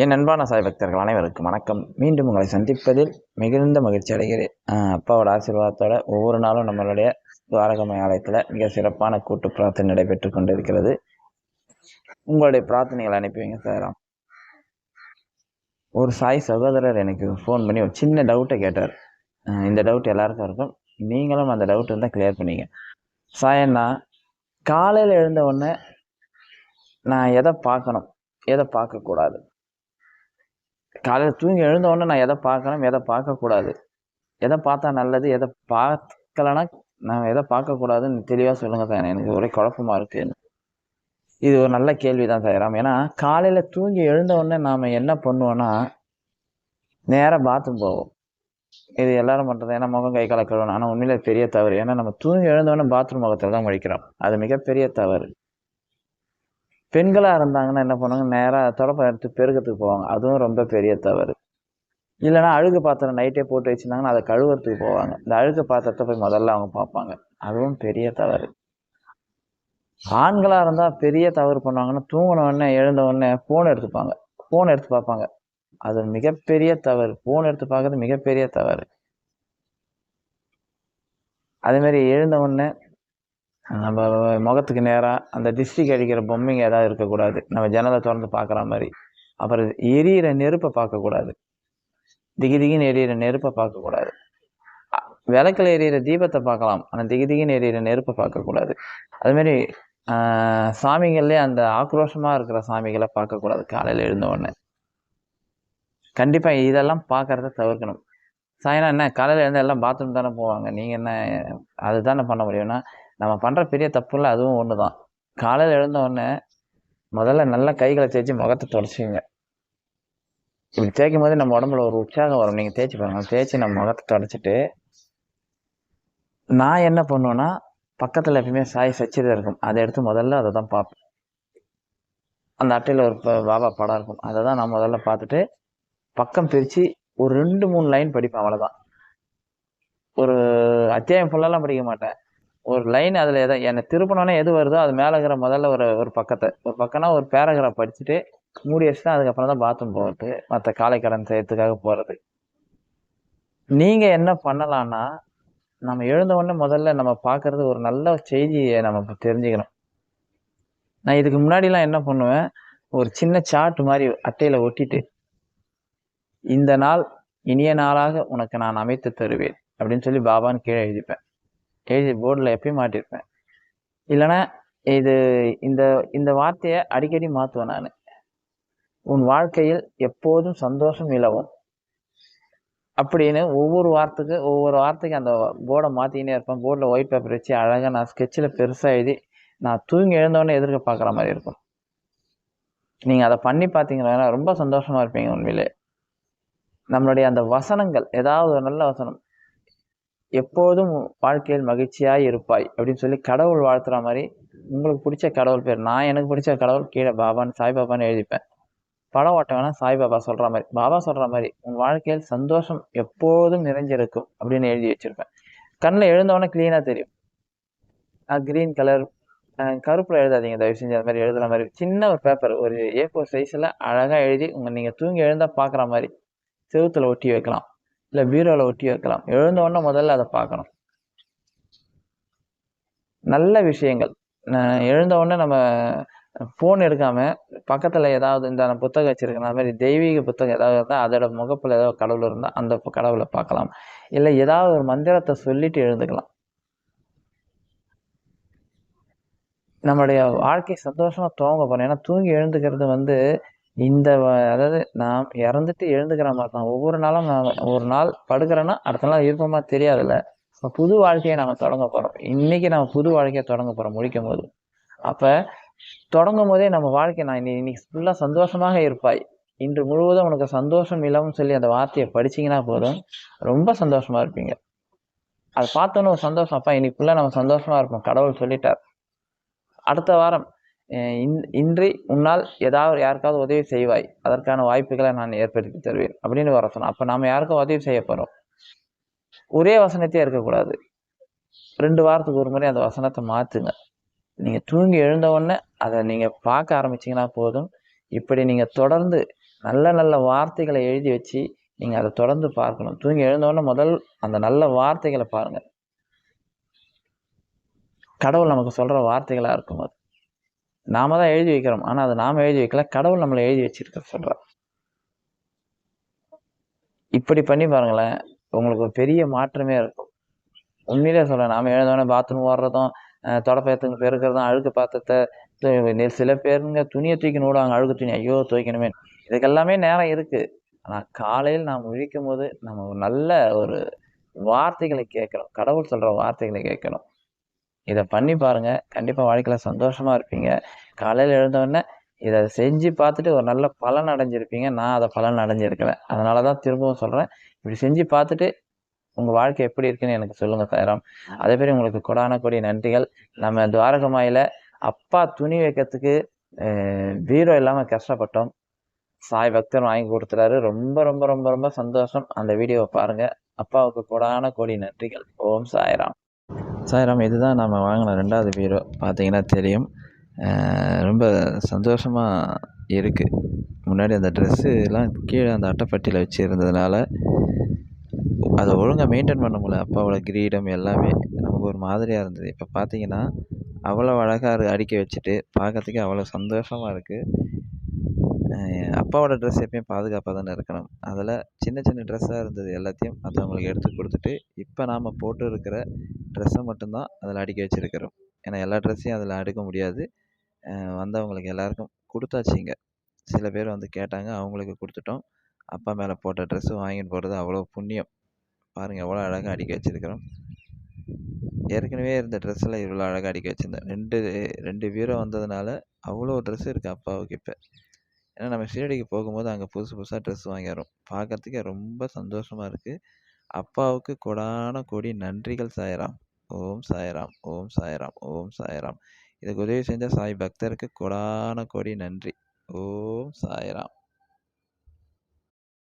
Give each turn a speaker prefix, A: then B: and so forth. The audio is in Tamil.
A: என் அன்பான சாய் பக்தர்கள் அனைவருக்கும் வணக்கம். மீண்டும் உங்களை சந்திப்பதில் மிகுந்த மகிழ்ச்சி அடைகிறேன். அப்பாவோட ஆசீர்வாதத்தோட ஒவ்வொரு நாளும் நம்மளுடைய துவாரகமய ஆலயத்தில் மிக சிறப்பான கூட்டு பிரார்த்தனை நடைபெற்று கொண்டிருக்கிறது. உங்களுடைய பிரார்த்தனைகளை அனுப்பிவிங்க சாராம் சார். ஒரு சாய் சகோதரர் எனக்கு ஃபோன் பண்ணி ஒரு சின்ன டவுட்டை கேட்டார். இந்த டவுட் எல்லாருக்கும் இருக்கும். நீங்களும் அந்த டவுட் இருந்தால் கிளியர் பண்ணிங்க. சாயண்ணா காலையில் எழுந்த உடனே நான் எதை பார்க்கணும்? எதை பார்க்கக்கூடாது? காலையில் தூங்கி எழுந்த உடனே நான் எதை பார்க்கணும் எதை பார்க்கக்கூடாது. எதை பார்த்தா நல்லது எதை பார்க்கலன்னா நான் எதை பார்க்கக்கூடாதுன்னு தெளிவாக சொல்லுங்கள் சார். எனக்கு ஒரே குழப்பமாக இருக்குது இது ஒரு நல்ல கேள்வி தான் சாயிராம் ஏன்னா காலையில் தூங்கி எழுந்த உடனே நாம் என்ன பண்ணுவோன்னா நேராக பாத்ரூம் போவோம். இது எல்லாரும் பண்ணுறது ஏன்னா முகம் கை காலை கழுவணும் ஆனால் உண்மையிலே பெரிய தவறு. ஏன்னா நம்ம தூங்கி எழுந்தோடனே பாத்ரூம் முகத்தில் தான் முடிக்கிறோம் அது மிகப்பெரிய தவறு. பெண்களாக இருந்தாங்கன்னா என்ன பண்ணுவாங்க? நேராக தொடப்பம் எடுத்து பெருக்கிறதுக்கு போவாங்க. அதுவும் ரொம்ப பெரிய தவறு. இல்லைன்னா அழுகு பாத்திரம் நைட்டே போட்டு வச்சுருந்தாங்கன்னா அதை கழுவுறதுக்கு போவாங்க. இந்த அழுகு பாத்திரத்தை போய் முதல்ல அவங்க பார்ப்பாங்க. அதுவும் பெரிய தவறு. ஆண்களாக இருந்தால் பெரிய தவறு பண்ணுவாங்கன்னா தூங்கின உடனே எழுந்த உடனே ஃபோன் எடுத்துப்பாங்க. ஃபோன் எடுத்து பார்ப்பாங்க. அது மிகப்பெரிய தவறு. ஃபோன் எடுத்து பார்க்கறது மிகப்பெரிய தவறு. அதேமாரி மாதிரி எழுந்த உடனே நம்ம முகத்துக்கு நேராக அந்த டிஸ்ட்ரிக் அடிக்கிற பொம்மைங்க ஏதாவது இருக்கக்கூடாது. நம்ம ஜன்னலை திறந்து பார்க்குற மாதிரி. அப்புறம் எரியிற நெருப்பை பார்க்கக்கூடாது. திகி திகின்னு எரியிற நெருப்பை பார்க்கக்கூடாது. அ- விளக்குல எரியிற தீபத்தை பார்க்கலாம். ஆனால் திகி திகின்னு எரியிற நெருப்பை பார்க்கக்கூடாது. அதுமாரி சாமிகள்லேயே அந்த ஆக்ரோஷமாக இருக்கிற சாமிகளை பார்க்கக்கூடாது காலையில் எழுந்த உடனே. கண்டிப்பாக இதெல்லாம் பார்க்குறத தவிர்க்கணும். சாயனா என்ன? காலையில் எழுந்து எல்லாம் பாத்ரூம் தானே போவாங்க. நீங்கள் என்ன அதுதானே பண்ண முடியும்னா நம்ம பண்ணுற பெரிய தப்புல அதுவும் ஒன்று தான் காலையில் எழுந்தோடனே முதல்ல நல்லா கைகளை தேய்ச்சி முகத்தை தொடச்சிங்க இப்படி தேய்க்கும் போது நம்ம உடம்புல ஒரு உற்சாகம் வரும். நீங்கள் தேய்ச்சி பாருங்கள் தேய்ச்சி நம்ம முகத்தை தொடச்சிட்டு நான் என்ன பண்ணுவேன்னா பக்கத்தில் எப்பயுமே சாய் சச்சிதம் இருக்கும். அதை எடுத்து முதல்ல அதை தான் பார்ப்பேன். அந்த அட்டையில் ஒரு ப- பாபா படம் இருக்கும். அதை தான் நான் முதல்ல பார்த்துட்டு பக்கம் பிரித்து ஒரு ரெண்டு மூணு லைன் படிப்பேன் அவ்வளோதான் ஒரு அத்தியாயம் ஃபுல்லாலாம் படிக்க மாட்டேன். ஒரு லைன் அதில் எதை என்னை திருப்பினோன்னே எது வருதோ அது மேலே இருக்கிற முதல்ல ஒரு ஒரு பக்கத்தை. ஒரு பக்கம்னா ஒரு பேராகிராஃப் படிச்சுட்டு மூடி வச்சுட்டு அதுக்கப்புறம் தான் பாத்ரூம் போகிறது மற்ற காலை கடன் செய்யறதுக்காக போகிறது நீங்கள் என்ன பண்ணலான்னா நம்ம எழுந்த உடனே முதல்ல நம்ம பார்க்கறது ஒரு நல்ல செய்தியை நம்ம தெரிஞ்சுக்கணும். நான் இதுக்கு முன்னாடிலாம் என்ன பண்ணுவேன் ஒரு சின்ன சார்ட் மாதிரி அட்டையில் ஒட்டிட்டு இந்த நாள் இனிய நாளாக உனக்கு நான் அமைத்து தருவேன் அப்படின்னு சொல்லி பாபான்னு கீழே எழுதிப்பேன். எழுதி போர்டில் எப்பயும் மாட்டியிருப்பேன் இல்லைன்னா இது இந்த இந்த வார்த்தையை அடிக்கடி மாற்றுவேன் நான். உன் வாழ்க்கையில் எப்போதும் சந்தோஷம் இலவும் அப்படின்னு ஒவ்வொரு வாரத்துக்கு ஒவ்வொரு வாரத்துக்கு அந்த போர்டை மாற்றிக்கினே இருப்பேன். போர்டில் ஒயிட் பேப்பர் வச்சு அழகாக நான் ஸ்கெட்சில் பெருசாக எழுதி நான் தூங்கி எழுந்தோடனே எதிர்க்க பார்க்குற மாதிரி இருக்கும். நீங்கள் அதை பண்ணி பார்த்தீங்கன்னா ரொம்ப சந்தோஷமாக இருப்பீங்க உண்மையிலே. நம்மளுடைய அந்த வசனங்கள் ஏதாவது ஒரு நல்ல வசனம் எப்போதும் வாழ்க்கையில் மகிழ்ச்சியாக இருப்பாய் அப்படின்னு சொல்லி கடவுள் வாழ்த்துற மாதிரி உங்களுக்கு பிடிச்ச கடவுள் பேர் நான் எனக்கு பிடிச்ச கடவுள் கீழே பாபான்னு சாய்பாபான்னு எழுதிப்பேன். படம் ஓட்ட வேணால் சாய்பாபா சொல்கிற மாதிரி. பாபா சொல்கிற மாதிரி உன் வாழ்க்கையில் சந்தோஷம் எப்போதும் நிறைஞ்சிருக்கும் அப்படின்னு எழுதி வச்சிருப்பேன். கண்ணில் எழுந்தவொடனே க்ளீனாக தெரியும். க்ரீன் கலர் கருப்பில் எழுதாதீங்க தயவு செஞ்சு அந்த மாதிரி எழுதுகிற மாதிரி. சின்ன ஒரு பேப்பர் ஒரு ஏ ஃபோர் சைஸில் அழகாக எழுதி உங்கள் நீங்கள் தூங்கி எழுந்தால் பார்க்குற மாதிரி செவுத்தில் ஒட்டி வைக்கலாம். இல்லை பீரோவில் ஒட்டி வைக்கலாம். எழுந்தோடனே முதல்ல அதை பார்க்கணும். நல்ல விஷயங்கள். எழுந்தவுடனே நம்ம ஃபோன் எடுக்காமல் பக்கத்தில் ஏதாவது இந்த புத்தகம் வச்சிருக்கேன் அது மாதிரி தெய்வீக புத்தகம் ஏதாவது இருந்தால் அதோட முகப்பில் ஏதாவது கடவுள் இருந்தால் அந்த கடவுளை பார்க்கலாம். இல்லை ஏதாவது ஒரு மந்திரத்தை சொல்லிட்டு எழுந்துக்கலாம். நம்மளுடைய வாழ்க்கை சந்தோஷமாக தூங்க போகிறோம் ஏன்னா தூங்கி எழுந்துக்கிறது வந்து இந்த அதாவது நாம் இறந்துட்டு எழுந்துக்கிற மாதிரி தான். ஒவ்வொரு நாளும் நான் ஒரு நாள் படுக்கிறேன்னா அடுத்த நாள் இருப்போமா தெரியாதுல்ல. இப்போ புது வாழ்க்கையை நம்ம தொடங்க போகிறோம் இன்னைக்கு நம்ம புது வாழ்க்கையை தொடங்க போகிறோம் முடிக்கும் போது அப்போ தொடங்கும் போதே நம்ம வாழ்க்கை நான் இன்னி- இன்னைக்கு ஃபுல்லாக சந்தோஷமாக இருப்பாய். இன்று முழுவதும் உனக்கு சந்தோஷம் இல்லாமல் சொல்லி அந்த வார்த்தையை படிச்சீங்கன்னா போதும். ரொம்ப சந்தோஷமாக இருப்பீங்க. அதை பார்த்தோன்னே ஒரு சந்தோஷம். அப்பா இன்னைக்கு ஃபுல்லாக நம்ம சந்தோஷமாக இருப்போம் கடவுள் சொல்லிட்டார். அடுத்த வாரம் இன்றி உன்னால் ஏதாவது யாருக்காவது உதவி செய்வாய். அதற்கான வாய்ப்புகளை நான் ஏற்படுத்தி தருவேன். அப்படின்னு வர சொன்னோம் அப்போ நாம் யாருக்கும் உதவி செய்ய போகிறோம் ஒரே வசனத்தையே இருக்கக்கூடாது. ரெண்டு வாரத்துக்கு ஒரு முறை அந்த வசனத்தை மாற்றுங்க நீங்கள் தூங்கி எழுந்த உடனே அதை நீங்கள் பார்க்க ஆரம்பிச்சிங்கன்னா போதும். இப்படி நீங்கள் தொடர்ந்து நல்ல நல்ல வார்த்தைகளை எழுதி வச்சு நீங்கள் அதை தொடர்ந்து பார்க்கணும். தூங்கி எழுந்தவுடனே முதல் அந்த நல்ல வார்த்தைகளை பாருங்கள் கடவுள் நமக்கு சொல்கிற வார்த்தைகளாக இருக்கும் அது. நாம தான் எழுதி வைக்கிறோம். ஆனால் அதை நாம் எழுதி வைக்கல. கடவுள் நம்மளை எழுதி வச்சிருக்க சொல்கிறார் இப்படி பண்ணி பாருங்களேன் உங்களுக்கு ஒரு பெரிய மாற்றமே இருக்கும். உண்மையிலே சொல்கிறேன் நாம் எழுந்தோடனே பாத்ரூம் ஓடுறதும் தொடப்பயத்துக்கு பெருக்கிறதும் அழுக்கு பாத்திரத்தை சில பேருங்க துணியை தூக்கி நூடுவாங்க அழுக்கு துணி. ஐயோ துவைக்கணுமே. இதுக்கெல்லாமே நேரம் இருக்குது ஆனால் காலையில் நாம் விழிக்கும் போது நம்ம ஒரு நல்ல ஒரு வார்த்தைகளை கேட்குறோம். கடவுள் சொல்கிற வார்த்தைகளை கேட்கணும் இதை பண்ணி பாருங்கள் கண்டிப்பாக வாழ்க்கையில் சந்தோஷமாக இருப்பீங்க. காலையில் எழுந்தோடனே இதை செஞ்சு பார்த்துட்டு ஒரு நல்ல பலன் அடைஞ்சிருப்பீங்க. நான் அதை பலன் அடைஞ்சிருக்கிறேன் அதனால தான் திரும்பவும் சொல்கிறேன் இப்படி செஞ்சு பார்த்துட்டு உங்கள் வாழ்க்கை எப்படி இருக்குன்னு எனக்கு சொல்லுங்கள் சாயராம். அதே மாதிரி உங்களுக்கு கொடான கொடி நன்றிகள். நம்ம துவாரகமாயில் அப்பா துணி வைக்கிறதுக்கு பீரோ இல்லாமல் கஷ்டப்பட்டோம். சாய் பக்தர் வாங்கி கொடுத்துறாரு ரொம்ப ரொம்ப ரொம்ப ரொம்ப சந்தோஷம். அந்த வீடியோவை பாருங்கள் அப்பாவுக்கு கொடான கொடி நன்றிகள். ஓம் சாய்ராம். சாய்ராம் இதுதான் நம்ம வாங்கின ரெண்டாவது பீரோ. பார்த்தீங்கன்னா தெரியும். ரொம்ப சந்தோஷமாக இருக்குது முன்னாடி அந்த ட்ரெஸ்ஸுலாம் கீழே அந்த அட்டைப்பட்டியில் வச்சுருந்ததுனால அதை ஒழுங்காக மெயின்டைன் பண்ண முடியல. அப்பாவோட கிரீடம் எல்லாமே நமக்கு ஒரு மாதிரியாக இருந்தது. இப்போ பார்த்தீங்கன்னா அவ்வளோ அழகாக அடுக்கி வச்சுட்டு பார்க்கறதுக்கே அவ்வளோ சந்தோஷமாக இருக்குது அப்பாவோட ட்ரெஸ் எப்பயும் பாதுகாப்பாக தானே இருக்கணும். அதில் சின்ன சின்ன ட்ரெஸ்ஸாக இருந்தது எல்லாத்தையும் மற்றவங்களுக்கு எடுத்து கொடுத்துட்டு இப்போ நாம் போட்டு இருக்கிற ட்ரெஸ்ஸை மட்டும்தான் அதில் அடுக்கி வச்சுருக்கிறோம். ஏன்னா எல்லா ட்ரெஸ்ஸையும் அதில் அடுக்க முடியாது. வந்தவங்களுக்கு எல்லாருக்கும் கொடுத்தாச்சிங்க சில பேர் வந்து கேட்டாங்க அவங்களுக்கு கொடுத்துட்டோம். அப்பா மேலே போட்ட ட்ரெஸ்ஸு வாங்கிட்டு போகிறது அவ்வளோ புண்ணியம். பாருங்கள் எவ்வளோ அழகாக அடிக்க வச்சுருக்கிறோம். ஏற்கனவே இருந்த ட்ரெஸ்ஸில் இவ்வளோ அழகாக அடிக்க வச்சுருந்தேன். ரெண்டு ரெண்டு பீரோ வந்ததுனால அவ்வளோ ட்ரெஸ் இருக்குது அப்பாவுக்கு இப்போ. ஏன்னா நம்ம ஷீரடிக்கு போகும்போது அங்கே புதுசு புதுசாக ட்ரெஸ் வாங்கிடுறோம் பார்க்கறதுக்கே ரொம்ப சந்தோஷமாக இருக்குது அப்பாவுக்கு கொடான கொடி நன்றிகள் சாயராம். ஓம் சாயராம் ஓம் சாயராம் ஓம் சாயராம். இதுக்கு உதவி செஞ்ச சாய் பக்தருக்கு கொடான கொடி நன்றி. ஓம் சாயராம்.